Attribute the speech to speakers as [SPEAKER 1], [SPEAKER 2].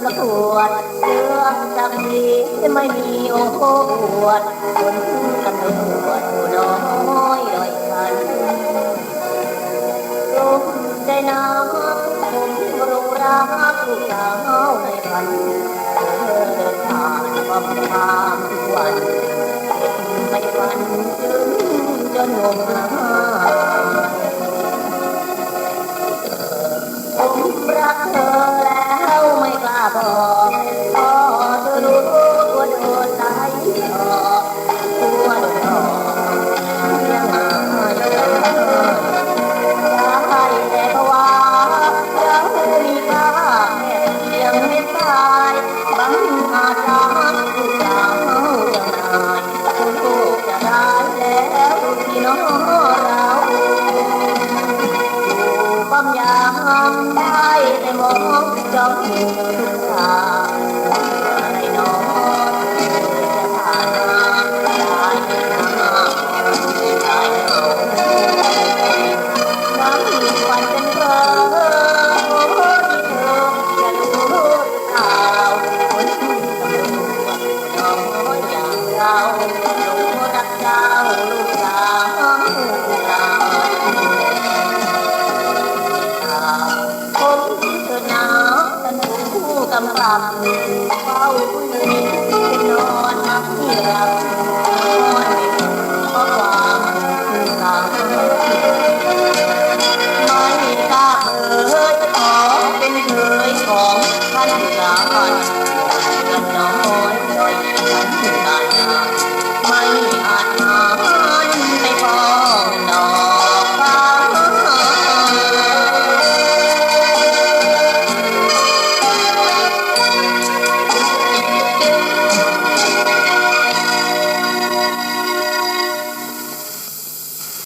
[SPEAKER 1] ำลักปวดเรื่องจำดีไม่มีโอ้โหปวดคนกันตำรวจผู้น้อยំខាងវិញមិនបានជឹងចនងហើយអង្គប្រាក់ามได้แต่มองจ้องทุกทางอะไรน้องจะผ่านมาได้ไม่นานได้เหงาบางวันเป็นเธอที่เธอจะรู้หรือเปล่าคนที่ตำรวจน้องอย่างเรา รับเฝ้าผู้หญิงนอนนับที่รักนอนไม่หมดเพราะความหลังไม่กล้าเอ่ยขอเป็นเคยของท่านสามัญกันน้อยน้อยฉันกัน